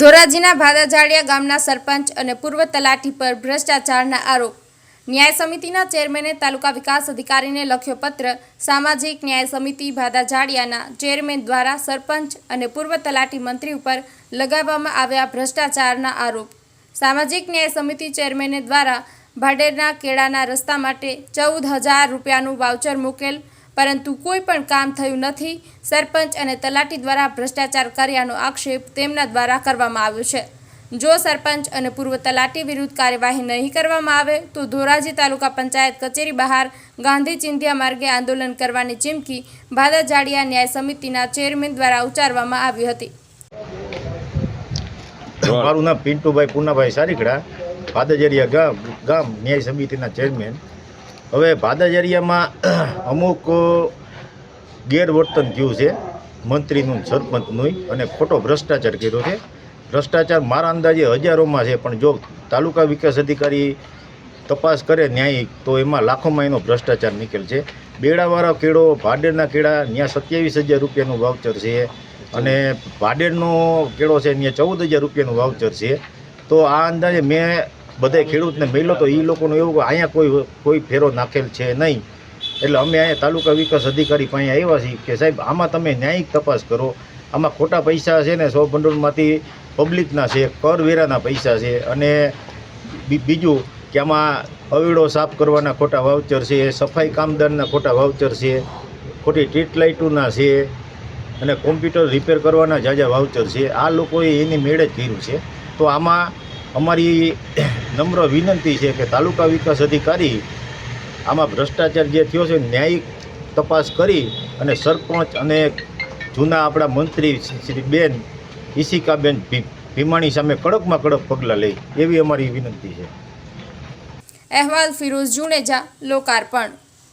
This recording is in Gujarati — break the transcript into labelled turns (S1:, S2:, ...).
S1: ધોરાજીના ભાદાજાળિયા ગામના સરપંચ અને પૂર્વ તલાટી પર ભ્રષ્ટાચારના આરોપ. ન્યાય સમિતિના ચેરમેને તાલુકા વિકાસ અધિકારીને લખ્યો પત્ર, સામાજિક ન્યાય સમિતિ ભાદાજાળિયાના ચેરમેન દ્વારા સરપંચ અને પૂર્વ તલાટી મંત્રી ઉપર લગાવવામાં આવ્યા ભ્રષ્ટાચારના આરોપ. સામાજિક ન્યાય સમિતિ ચેરમેને દ્વારા ભાડેરના કેળાના રસ્તા માટે ચૌદ હજાર રૂપિયાનું વાઉચર મૂકેલ પરંતુ કોઈ પણ કામ થયું નથી. સરપંચ અને તલાટી દ્વારા ભ્રષ્ટાચાર કર્યાનો આક્ષેપ તેમના દ્વારા કરવામાં આવ્યો છે. જો સરપંચ અને પૂર્વ તલાટી વિરુદ્ધ કાર્યવાહી નહીં કરવામાં આવે, તો ધોરાજી તાલુકા પંચાયત કચેરી બહાર ગાંધી ચિંધ્યા માર્ગે આંદોલન કરવાની ચીમકી ભાદાજાડિયા ન્યાય સમિતિના ચેરમેન દ્વારા ઉચ્ચારવામાં આવી હતી.
S2: મારું નામ પિન્ટુભાઈ પૂનાભાઈ સારીખડા ભાદાજરિયા ગામ ગામ ન્યાય સમિતિના ચેરમેન. હવે ભાદાજરિયામાં અમુક ગેરવર્તન થયું છે. મંત્રીનું, સરપંચનું અને ખોટો ભ્રષ્ટાચાર કર્યો છે. ભ્રષ્ટાચાર મારા અંદાજે હજારોમાં છે, પણ જો તાલુકા વિકાસ અધિકારી તપાસ કરે ન્યાયિક, તો એમાં લાખોમાં એનો ભ્રષ્ટાચાર નીકળશે બેડાવાળા કેળો, ભાડેરના કેળા ત્યાં સત્યાવીસ હજાર રૂપિયાનું વાવચર છે. અને ભાડેરનો કેળો છે ત્યાં ચૌદ હજાર રૂપિયાનું વાવચર છે. તો આ અંદાજે મેં બધા ખેડૂતને મળ્યો તો એ લોકોનો એવું અહીંયા કોઈ કોઈ ફેરો નાખેલ છે નહીં. એટલે અમે અહીંયા તાલુકા વિકાસ અધિકારી પાસે આવ્યા છીએ કે સાહેબ, આમાં તમે ન્યાયિક તપાસ કરો. આમાં ખોટા પૈસા છે ને સો ભંડોળમાંથી પબ્લિકના છે કરવેરાના પૈસા છે. અને બીજું કે આમાં અવેડો સાફ કરવાના ખોટા વાઉચર છે, સફાઈ કામદારના ખોટા વાઉચર છે, ખોટી સ્ટ્રીટ લાઇટોના છે, અને કોમ્પ્યુટર રિપેર કરવાના જાજા વાઉચર છે. આ લોકોએ એની મેળે જ કર્યું છે. તો આમાં અમારી નમ્ર વિનંતી છે કે તાલુકા વિકાસ અધિકારી આમાં ભ્રષ્ટાચાર જે થયો છે, ન્યાયિક તપાસ કરી અને સરપંચ અને જૂના આપણા મંત્રી શ્રી બેન ઈશિકાબેન ભીમાણી સામે કડકમાં કડક પગલાં લે, એવી અમારી વિનંતી છે.
S1: અહેવાલ ફિરોઝ જુનેજા, લોકાર્પણ.